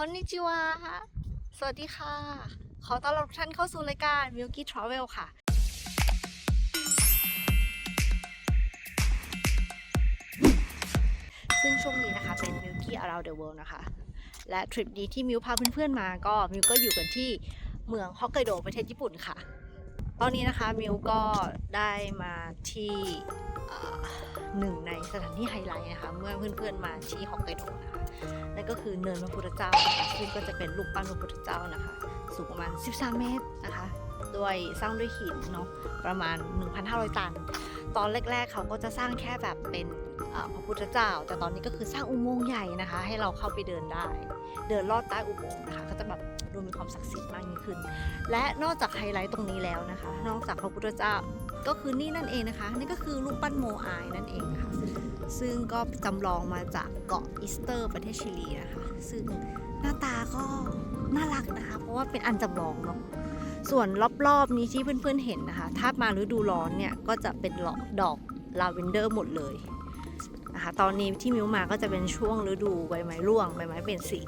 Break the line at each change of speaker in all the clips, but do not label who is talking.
คอนนิจิวาสวัสดีค่ะ ขอต้อนรับทุกท่านเข้าสู่รายการ Milky Travel ค่ะ ซึ่งช่วงนี้นะคะเป็น Milky Around the World นะคะ และทริปนี้ที่มิวพาเพื่อนๆมาก็มิวก็อยู่กันที่เมืองฮอกไกโดประเทศญี่ปุ่นค่ะ ตอนนี้นะคะมิวก็ได้มาที่หนึ่งในสถานที่ไฮไลท์นะคะ เมื่อเพื่อนๆมาที่ฮอกไกโดนะคะ นั่นก็คือเนินพระพุทธเจ้าซึ่งก็จะเป็นรูปปั้นพระพุทธเจ้านะคะ สูงประมาณ 13 เมตรนะคะด้วยสร้างด้วยหินเนาะประมาณ 1,500 ตัน ตอนแรกๆเขาก็จะสร้างแค่แบบเป็น พระพุทธเจ้า แต่ตอนนี้ก็คือสร้างอุโมงค์ใหญ่นะคะ ให้เราเข้าไปเดินได้ เดินลอดใต้อุโมงค์นะคะ ก็จะแบบดูมีความศักดิ์สิทธิ์มากยิ่งขึ้น และนอกจากไฮไลท์ตรงนี้แล้วนะคะ นอกจากพระพุทธเจ้าก็คือนี่นั่นเองนะคะ นี่ก็คือรูปปั้นโมอายนั่นเองนะคะซึ่งก็จำลองมาจากเกาะอีสเตอร์ประเทศชิลีนะคะ ซึ่งหน้าตาก็น่ารักนะคะ เพราะว่าเป็นอันจำลองเนาะส่วนรอบๆนี้ที่เพื่อนๆเห็นนะคะ ถ้ามาฤดูร้อนเนี่ยก็จะเป็นดอกลาเวนเดอร์หมดเลย นะคะตอนนี้ที่มิวมาก็จะเป็นช่วงฤดูใบไม้ร่วงใบไม้เปลี่ยนสี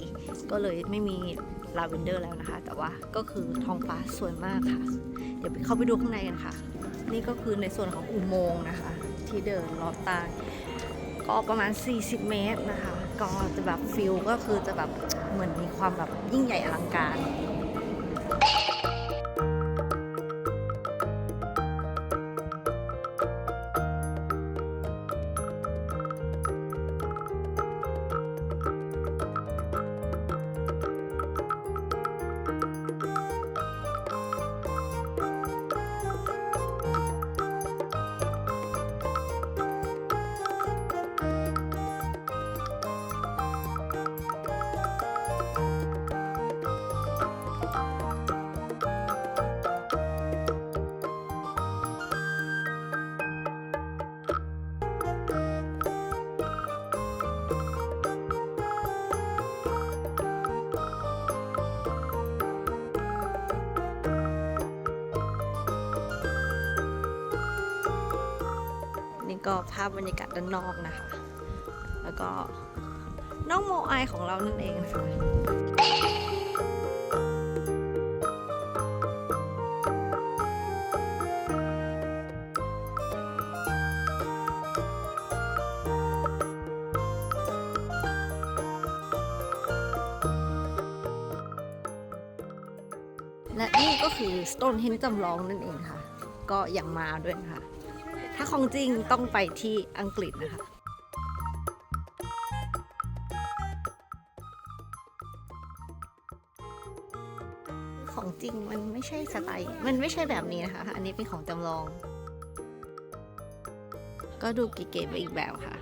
ก็เลยไม่มีลาเวนเดอร์แล้วนะคะ แต่ว่าก็คือท้องฟ้าสวยมากค่ะ เดี๋ยวไปเข้าไปดูข้างในกันค่ะ นี่ก็คือในส่วนของอุโมงค์นะคะ ที่เดินลอดใต้ก็ประมาณ 40 เมตรนะคะ ก็จะแบบฟิลก็คือจะแบบเหมือนมีความแบบยิ่งใหญ่อลังการ ก็ภาพบรรยากาศด้านนอกนะคะ แล้วก็น้องโมไอของเรานั่นเองนะคะและนี่ก็คือ Stonehenge จำลองนั่นเองค่ะ ก็อยังมาด้วยนะ ของจริงต้องไปที่อังกฤษนะคะ ของจริงมันไม่ใช่สไตล์ มันไม่ใช่แบบนี้นะคะ อันนี้เป็นของจำลอง ก็ดูเก๋ๆไปอีกแบบค่ะ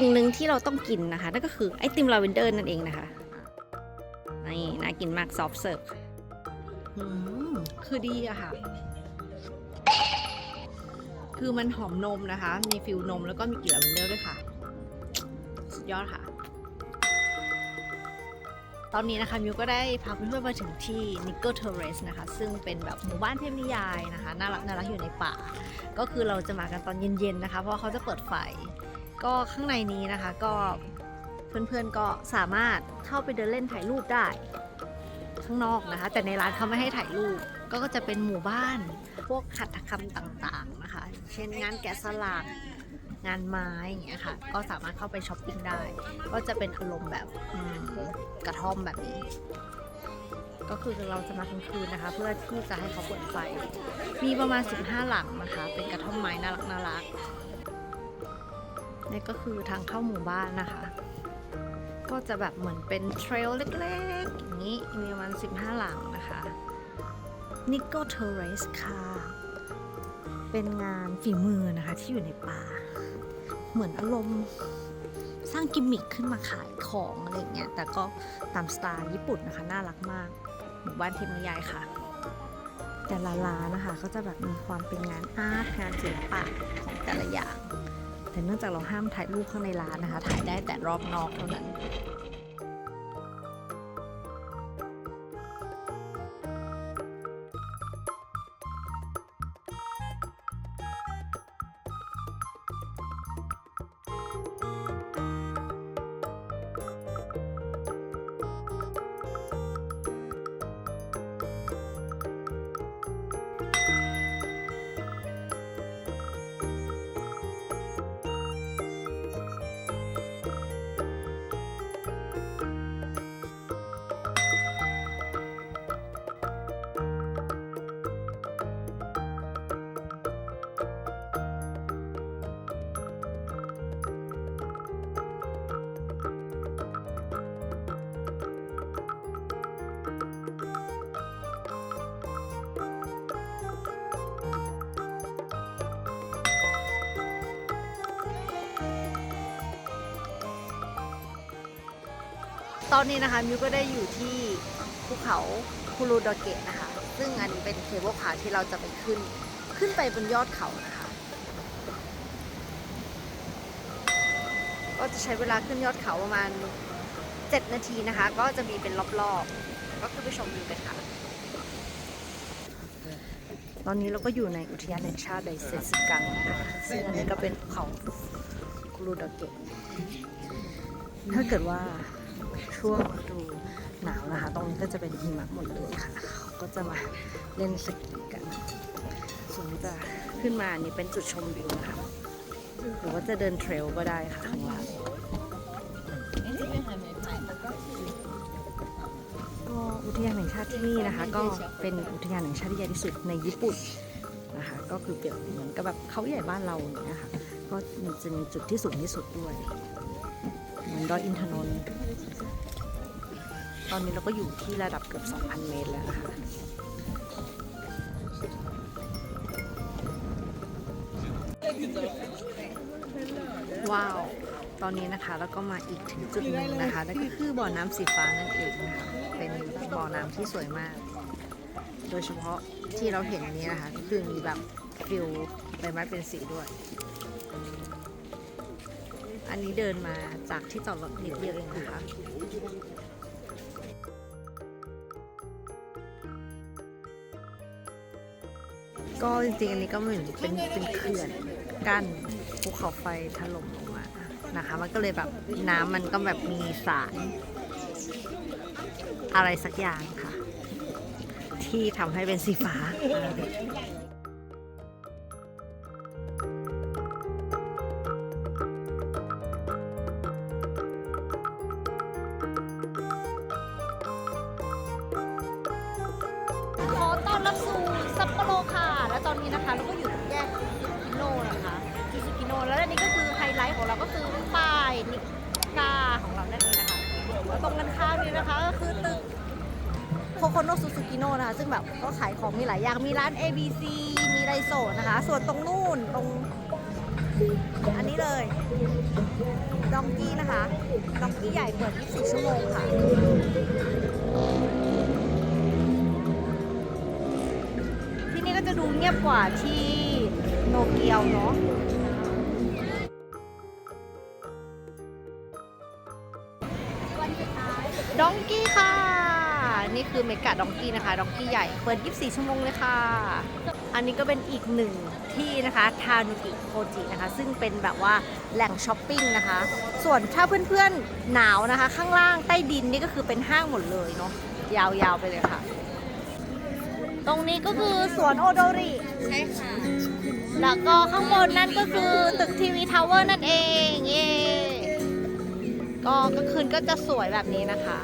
สิ่งหนึ่งที่เราต้องกินนะคะ นั่นก็คือไอติมลาเวนเดอร์นั่นเองนะคะนี่น่ากินมากซอฟเสิร์ฟคือดีอะค่ะ คือมันหอมนมนะคะ มีฟิลนมแล้วก็มีกลิ่นลาเวนเดอร์ด้วยค่ะ สุดยอดค่ะ ตอนนี้นะคะมิวก็ได้พาเพื่อนๆมาถึงที่นิเกิลเทเรสนะคะ ซึ่งเป็นแบบหมู่บ้านเทพนิยายนะคะ น่ารักน่ารักอยู่ในป่า ก็คือเราจะมากันตอนเย็นๆนะคะ เพราะเขาจะเปิดไฟ ก็ข้างในนี้นะคะก็เพื่อนๆก็สามารถเข้าไปเดินเล่นถ่ายรูปได้ข้างนอกนะคะ แต่ในร้านเขาไม่ให้ถ่ายรูปก็จะเป็นหมู่บ้านพวกหัตถกรรมต่างๆนะคะ เช่นงานแกะสลักงานไม้อย่างเงี้ยค่ะ ก็สามารถเข้าไปช้อปปิ้งได้ ก็จะเป็นอารมณ์แบบกระท่อมแบบนี้ ก็คือเราจะมากลางคืนนะคะ เพื่อที่จะให้เขาเปิดไฟ มีประมาณ 15 หลังนะคะ เป็นกระท่อมไม้น่ารักน่ารัก นี่ก็คือทางเข้าหมู่บ้านนะคะ ก็จะแบบเหมือนเป็นเทรลเล็กๆ อย่างนี้ มีประมาณ15 หลังนะคะนิโกเทอร์เรสค่ะ เป็นงานฝีมือนะคะที่อยู่ในป่า เหมือนอารมณ์สร้างกิมมิคขึ้นมาขายของอะไรเงี้ย แต่ก็ตามสไตล์ญี่ปุ่นนะคะ น่ารักมาก หมู่บ้านเทพนิยายค่ะ แต่ละร้านนะคะ ก็จะแบบมีความเป็นงานอาร์ตงานศิลปะของแต่ละอย่าง แต่เนื่องจากเราห้ามถ่ายรูปข้างในร้านนะคะ ถ่ายได้แต่รอบนอกเท่านั้น ตอนนี้นะคะมิวก็ได้อยู่ที่ภูเขาคูรูดอเกะนะคะ ซึ่งอันนี้เป็นเคเบิลคาร์ที่เราจะไปขึ้น ขึ้นไปบนยอดเขานะคะ ก็จะใช้เวลาขึ้นยอดเขาประมาณ 7 นาทีนะคะ ก็จะมีเป็นรอบๆ ก็คือไปชมวิวกันค่ะ ตอนนี้เราก็อยู่ในอุทยานแห่งชาติไดเซสึกังนะคะ ซึ่งอันนี้ก็เป็นภูเขาคูรูดอเกะถ้าเกิดว่า ช่วงฤดูหนาวนะคะ ตรงนี้ก็จะเป็นหิมะหมดเลยค่ะเขาก็จะมาเล่นสกีกันส่วนจะขึ้นมานี่เป็นจุดชมวิวนะคะหรือว่าจะเดินเทรลก็ได้ค่ะข้างล่างก็อุทยานแห่งชาติที่นี่นะคะ ก็เป็นอุทยานแห่งชาติที่ใหญ่ที่สุดในญี่ปุ่นนะคะ ก็คือเปรียบเหมือนกับแบบเขาใหญ่บ้านเราอย่างเงี้ยค่ะก็จะมีจุดที่สูงที่สุดด้วย ดอยอินทนนท์ตอนนี้เราก็อยู่ที่ระดับเกือบ 2,000 เมตรแล้วนะคะว้าว ตอนนี้นะคะแล้วก็มาอีกถึงจุดหนึ่งนะคะนั่นก็คือบ่อน้ำสีฟ้านั่นเองนะคะเป็นบ่อน้ำที่สวยมาก โดยเฉพาะที่เราเห็นนี้นะคะก็คือมีแบบฟิวใบไม้เป็นสีด้วย อันนี้เดินมาจากที่จอดรถนิดเดียวเองนะคะก็จริงๆอันนี้ก็เหมือนเป็นเป็นเขื่อนกั้นภูเขาไฟถล่มลงมานะคะ มันก็เลยแบบน้ำมันก็แบบมีสารอะไรสักอย่างค่ะ ที่ทำให้เป็นสีฟ้า โคโคโนซูซูกิโนนะคะ ซึ่งแบบก็ขายของมีหลายอย่าง มีร้าน ABC มีไรโซนะคะ ส่วนตรงนู่นตรง อันนี้เลยดองกี้นะคะดองกี้ใหญ่เปิด 24 ชั่วโมงค่ะที่นี่ก็จะดูเงียบกว่าที่โนเกียวเนาะ คือเมกะดองกี้นะคะดองกี้ใหญ่เปิด 24 ชั่วโมงเลยค่ะ อันนี้ก็เป็นอีกหนึ่งที่นะคะทานุกิโคจินะคะ ซึ่งเป็นแบบว่าแหล่งช้อปปิ้งนะคะ ส่วนถ้าเพื่อนๆหนาวนะคะ ข้างล่างใต้ดินนี่ก็คือเป็นห้างหมดเลยเนาะยาวๆไปเลยค่ะ ตรงนี้ก็คือสวนโอโดริ
ใช่ค่ะ
แล้วก็ข้างบนนั่นก็คือตึกทีวีทาวเวอร์นั่นเองเย่ก็กลางคืนก็จะสวยแบบนี้นะคะ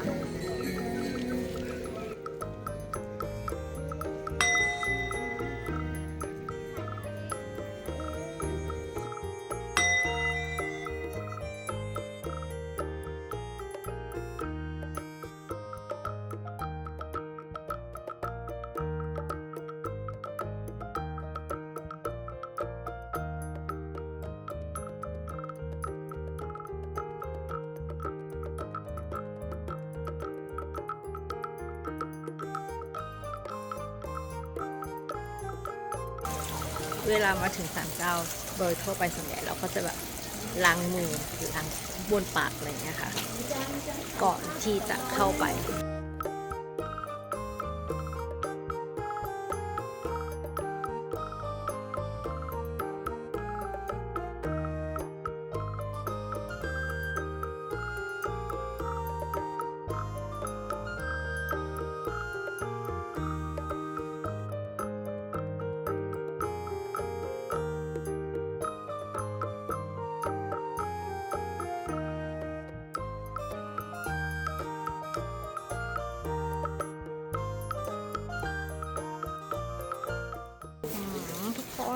เวลามาถึงศาลเจ้าโดยทั่วไปส่วนใหญ่เราก็จะแบบล้างมือหรือล้างบนปากอะไรเงี้ยค่ะ ก่อนที่จะเข้าไป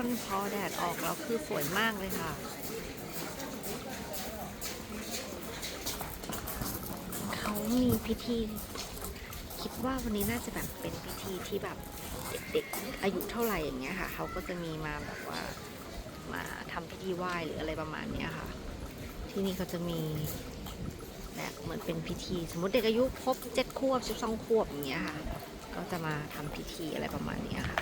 นพอแดดออกแล้วคือสวยมากเลยค่ะเขามีพิธี คิดว่าวันนี้น่าจะแบบเป็นพิธีที่แบบเด็กๆอายุเท่าไหร่อย่างเงี้ยค่ะเขาก็จะมีมาแบบว่ามาทำพิธีไหว้หรืออะไรประมาณเนี้ยค่ะ ที่นี่เขาจะมีแบบเหมือนเป็นพิธี สมมติเด็กอายุครบเจ็ดขวบสิบสองขวบอย่างเงี้ยค่ะ ก็จะมาทำพิธีอะไรประมาณเนี้ยค่ะ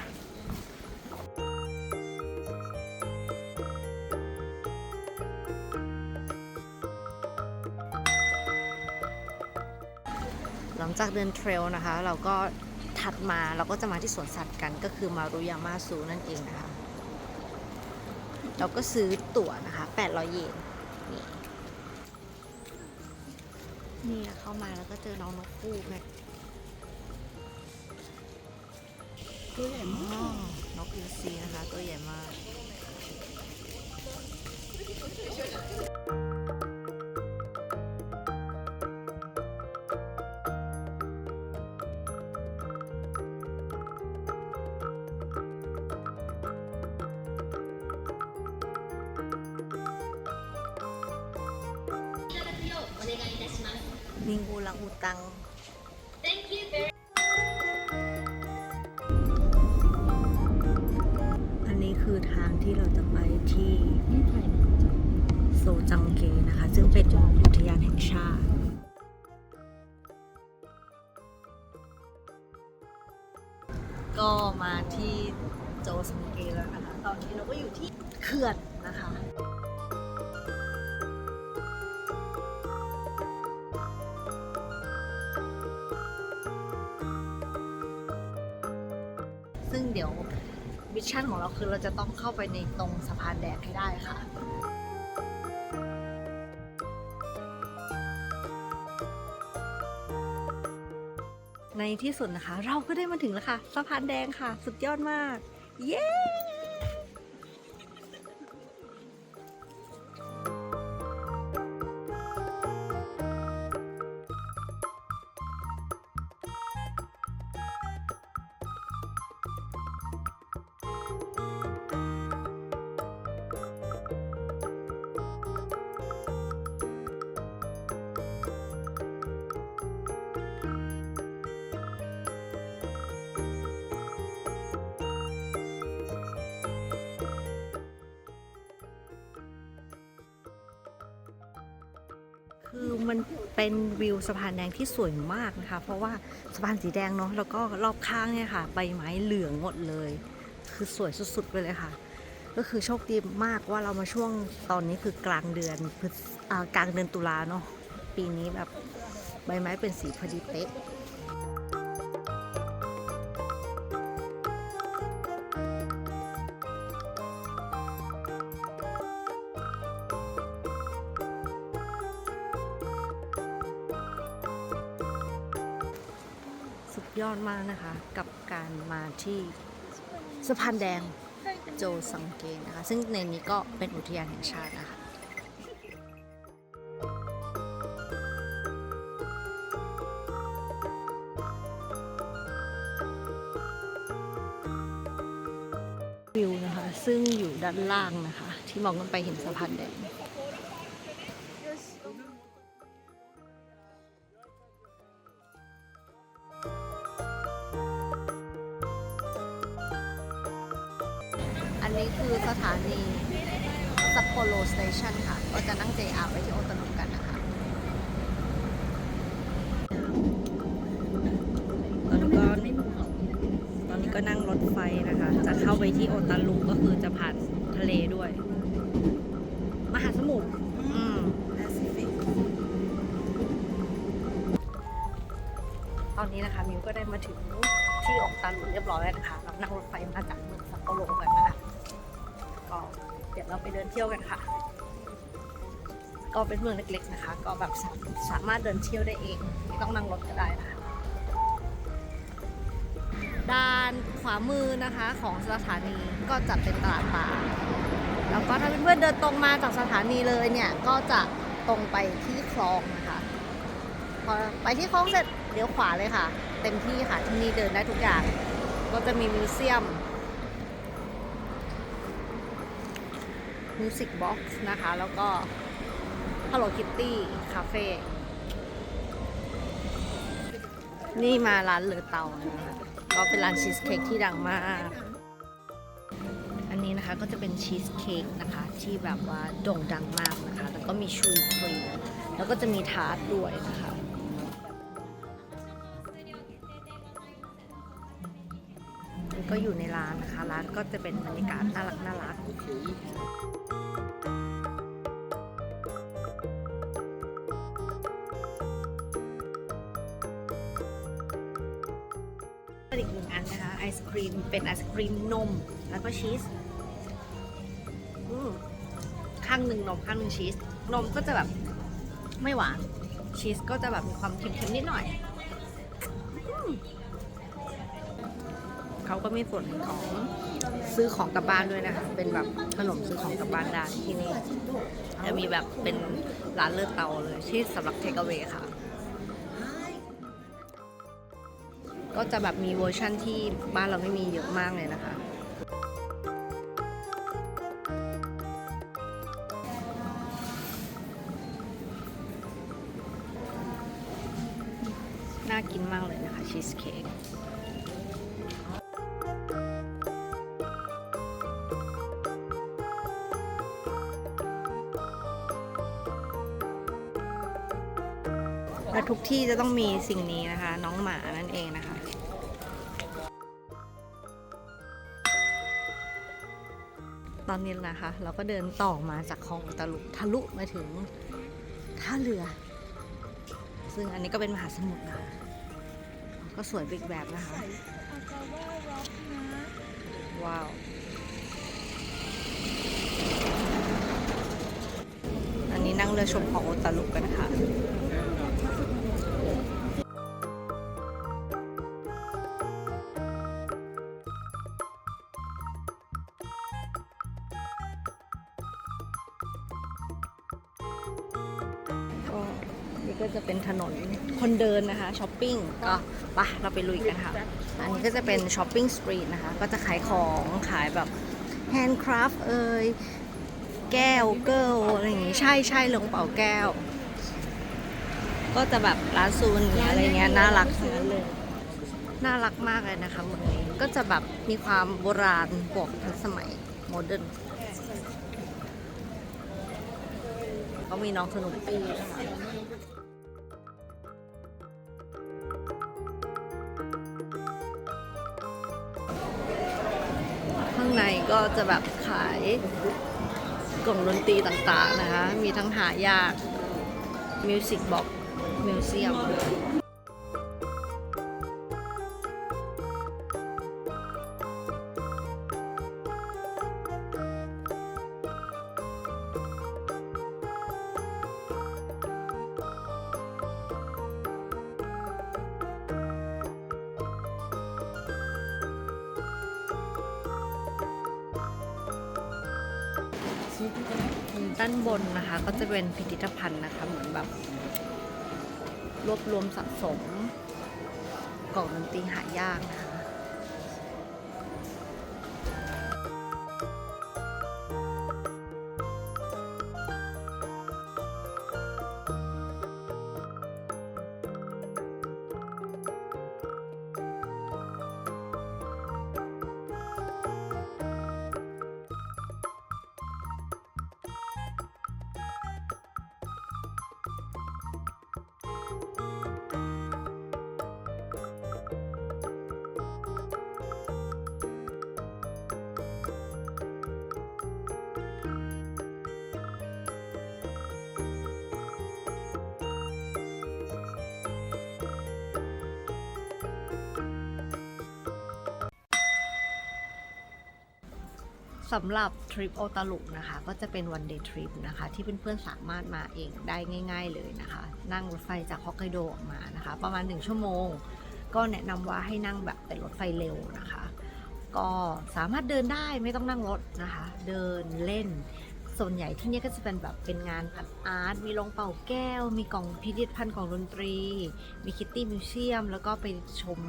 หลังจากเดินเทรลนะคะ เราก็ถัดมาเราก็จะมาที่สวนสัตว์กันก็คือมารุยามาซูนั่นเองนะคะ เราก็ซื้อตั๋วนะคะ 800 เยนนี่นี่เข้ามาแล้วก็เจอน้องนกคู่แม่
ตัวใหญ่
อ๋
มา
อกนกอินทรีนะคะ ตัวใหญ่มาก อันนี้คือทางที่เราจะไปที่
นี่ไทย
โซจังเกนะคะ ซึ่งเป็นอุทยานแห่งชาติก็มาที่โจซังเกแล้วนะคะ ตอนนี้เราก็อยู่ที่เขื่อนนะคะ ชั่นของเราคือเราจะต้องเข้าไปในตรงสะพานแดงให้ได้ค่ะในที่สุดนะคะ เราก็ได้มาถึงแล้วค่ะ สะพานแดงค่ะ สุดยอดมาก เย้ สะพานแดงที่สวยมากนะคะ เพราะว่าสะพานสีแดงเนาะแล้วก็รอบข้างเนี่ยค่ะ ใบไม้เหลืองหมดเลย คือสวยสุดๆไปเลยค่ะ ก็คือโชคดีมากว่าเรามาช่วงตอนนี้คือกลางเดือนอกลางเดือนตุลาเนาะปีนี้แบบใบไม้เป็นสีพอดีเป๊ะ ที่สะพานแดงโจซังเกนะคะ ซึ่งในนี้ก็เป็นอุทยานแห่งชาตินะคะวิวนะคะ ซึ่งอยู่ด้านล่างนะคะ ที่มองขึ้นไปเห็นสะพานแดง ตอนนี้นะคะมิวก็ได้มาถึงที่โอตารุเรียบร้อยแล้วนะคะเรานั่งรถไฟมาจากเมืองซัปโปโรกันนะคะก็เดี๋ยวเราไปเดินเที่ยวกันค่ะ ก็เป็นเมืองเล็กๆนะคะ ก็แบบสาสามารถเดินเที่ยวได้เองไม่ต้องนั่งรถก็ได้นะคะด้านขวามือนะคะของสถานีก็จะเป็นตลาดปลาแล้วก็ถ้าเพื่อนๆเดินตรงมาจากสถานีเลยเนี่ย ก็จะตรงไปที่คลองนะคะ พอไปที่คลองเสร็จ เลี้ยวขวาเลยค่ะ เต็มที่ค่ะที่นี่เดินได้ทุกอย่าง ก็จะมีมิวเซียมมิวสิกบ็อกซ์นะคะ แล้วก็ Hello Kitty Cafe นี่มาร้านเลอเตานะคะก็เป็นร้านชีสเค้กที่ดังมาก อันนี้นะคะก็จะเป็นชีสเค้กนะคะ ที่แบบว่าโด่งดังมากนะคะ แล้วก็มีชูครีมแล้วก็จะมีทาร์ตด้วยนะคะ ก็อยู่ในร้านนะคะร้านก็จะเป็นบรรยากาศน่ารักน่ารักอีกหนึ่งอันนะคะไอศครีมเป็นไอศครีมนมแล้วก็ชีสข้างหนึ่งนมข้างหนึ่งชีส นมก็จะแบบไม่หวานชีสก็จะแบบมีความเค็มๆนิดหน่อยอ เขาก็มีส่วนของซื้อของกลับบ้านด้วยนะคะ เป็นแบบขนมซื้อของกลับบ้านได้ที่นี่จะมีแบบเป็นร้านเลือดเตาเลยที่สำหรับเทคเวย์ค่ะ ก็จะแบบมีเวอร์ชั่นที่บ้านเราไม่มีเยอะมากเลยนะคะ และทุกที่จะต้องมีสิ่งนี้นะคะ น้องหมานั่นเองนะคะตอนนี้นะคะ เราก็เดินต่อมาจากคลองอุตลุทะลุมาถึงท่าเรือ ซึ่งอันนี้ก็เป็นมหาสมุทรนะคะก็สวยอีกแบบนะคะ ว้าว อันนี้นั่งเรือชมของอุตลุกันนะคะ ก็จะเป็นถนนคนเดินนะคะช้อปปิ้งก็ไปะเราไปลุยกันค่ะ อันนี้ก็จะเป็นช้อปปิ้งสตรีทนะคะ ก็จะขายของขายแบบแฮนด์คราฟเอ่ยแก้วเกิลอะไรอย่างงี้ ใช่ใช่ลงเป่าแก้ว ก็จะแบบร้านซูนอะไรเงี้ยน่ารักทั้งนั้นเลยน่ารักมากเลยนะคะเมืองนี้ก็จะแบบมีความโบราณบวกทันสมัยโมเดิร์นก็มีน้องสนุกปีนะคะ จะแบบขายกล่องดนตรีต่างๆนะคะ มีทั้งหายากมิวสิกบ็อกมิวเซียม เป็นพิพิธภัณฑ์นะคะ เหมือนแบบรวบรวมสะสมกล่องดนตรีหายากนะคะ สำหรับทริปโอตาลุนะคะ ก็จะเป็นวันเดย์ทริปนะคะ ที่เพื่อนๆสามารถมาเองได้ง่าย ๆ เลยนะคะ นั่งรถไฟจากฮอกไกโดออกมานะคะ ประมาณ 1 ชั่วโมง ก็แนะนำว่าให้นั่งแบบเป็นรถไฟเร็วนะคะ ก็สามารถเดินได้ไม่ต้องนั่งรถนะคะ เดินเล่น ส่วนใหญ่ที่นี่ก็จะเป็นแบบเป็นงานพัดอาร์ตมีลงเป่าแก้ว มีกล่องพิพิธภัณฑ์ของดนตรี มีคิตตี้มิวเซียม แล้วก็ไปชม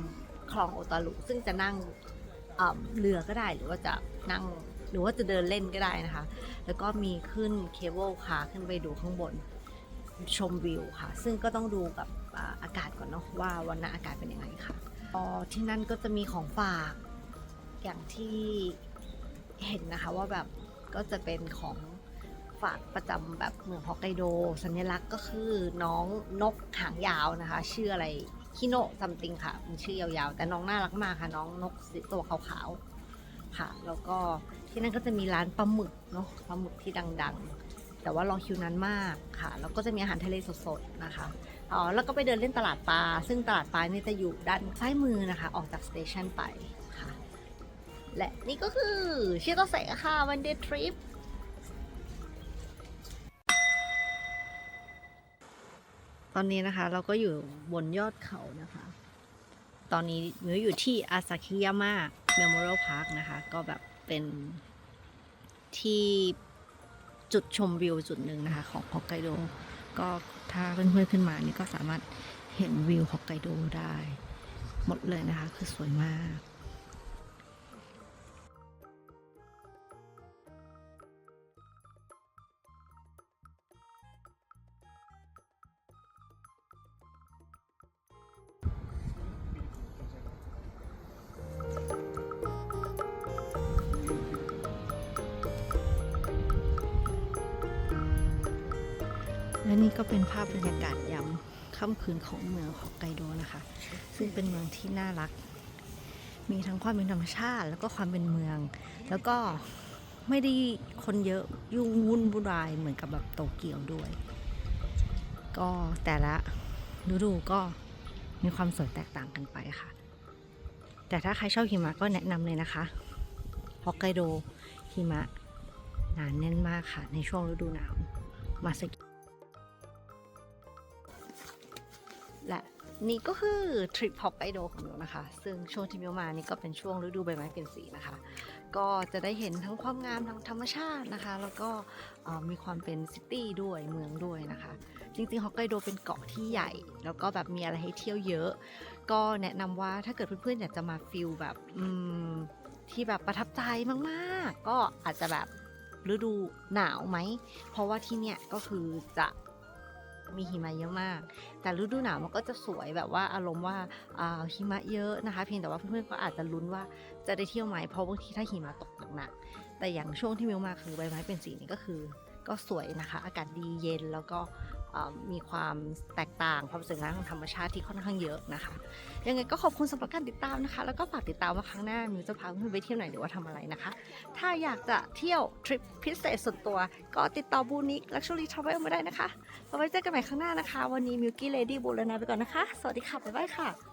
คลองโอตาลุซึ่งจะนั่งเรือก็ได้หรือว่าจะนั่ง หรือว่าจะเดินเล่นก็ได้นะคะ แล้วก็มีขึ้นเคเบิลคาร์ขึ้นไปดูข้างบนชมวิวค่ะ ซึ่งก็ต้องดูกับอากาศก่อนเนาะว่าวันนั้นอากาศเป็นยังไงค่ะพอที่นั่นก็จะมีของฝากอย่างที่เห็นนะคะว่าแบบก็จะเป็นของฝากประจำแบบเมืองฮอกไกโด สัญลักษณ์ก็คือน้องนกหางยาวนะคะ ชื่ออะไรคิโนะซัมติงค่ะมันชื่อยาวๆ แต่น้องน่ารักมากค่ะ น้องนกสีตัวขาวๆค่ะ แล้วก็ ที่นั่นก็จะมีร้านปลาหมึกเนาะปลาหมึกที่ดังๆ แต่ว่ารอคิวนานมากค่ะแล้วก็จะมีอาหารทะเลสดๆนะคะอ๋อแล้วก็ไปเดินเล่นตลาดปลาซึ่งตลาดปลาเนี่ยจะอยู่ด้านซ้ายมือนะคะ ออกจากสเตชันไปค่ะและนี่ก็คือชิโตเซะค่ะวันเดย์ทริปตอนนี้นะคะเราก็อยู่บนยอดเขานะคะ ตอนนี้มิวอยู่ที่อาซาคิยามะเมมโมเรียลพาร์คนะคะ ก็แบบ เป็นที่จุดชมวิวจุดหนึ่งนะคะ ของฮอกไกโด ก็ถ้าเพื่อนๆขึ้นมานี่ก็สามารถเห็นวิวฮอกไกโดได้ หมดเลยนะคะ คือสวยมาก ค่ำคืนของเมืองฮอกไกโดนะคะ ซึ่งเป็นเมืองที่น่ารัก มีทั้งความเป็นธรรมชาติ แล้วก็ความเป็นเมือง แล้วก็ไม่ได้คนเยอะยุ่งวุ่นวุ่นวายเหมือนกับแบบโตเกียวด้วย ก็แต่ละฤดูก็มีความสวยแตกต่างกันไปค่ะ แต่ถ้าใครชอบหิมะก็แนะนำเลยนะคะฮอกไกโดหิมะหนาแน่นมากค่ะ ในช่วงฤดูหนาวมาสกิ นี่ก็คือทริปฮอกไกโดของมิวนะคะ ซึ่งช่วงที่มิวมานี่ก็เป็นช่วงฤดูใบไม้เปลี่ยนสีนะคะ ก็จะได้เห็นทั้งความงามทางธรรมชาตินะคะ แล้วก็มีความเป็นซิตี้ด้วยเมืองด้วยนะคะ จริงๆฮอกไกโดเป็นเกาะที่ใหญ่ แล้วก็แบบมีอะไรให้เที่ยวเยอะ ก็แนะนำว่าถ้าเกิดเพื่อนๆอยากจะมาฟิลแบบอืมที่แบบประทับใจมากๆ ก็อาจจะแบบฤดูหนาวไหม เพราะว่าที่เนี่ยก็คือจะ มีหิมะเยอะมาก แต่ฤดูหนาวมันก็จะสวยแบบว่าอารมณ์ว่าหิมะเยอะนะคะ เพียงแต่ว่าเพื่อนๆก็อาจจะลุ้นว่าจะได้เที่ยวไหมเพราะบางทีถ้าหิมะตกหนักๆแต่อย่างช่วงที่มิวมาคือใบไม้เป็นสีนี่ก็คือ ก็สวยนะคะ อากาศดีเย็นแล้วก็ มีความแตกต่างความสวยงามของธรรมชาติที่ค่อนข้างเยอะนะคะ ยังไงก็ขอบคุณสำหรับการติดตามนะคะ แล้วก็ฝากติดตามว่าครั้งหน้ามิวจะพาเพื่อนไปเที่ยวไหนหรือว่าทำอะไรนะคะ ถ้าอยากจะเที่ยวทริปพิเศษส่วนตัว ก็ติดต่อบูนิกลักชัวรี่ทราเวลมาได้นะคะเราไว้เจอกันใหม่ครั้งหน้านะคะ วันนี้มิวกี้เลดี้บูรณาไปก่อนนะคะ สวัสดีค่ะบ๊ายบายค่ะ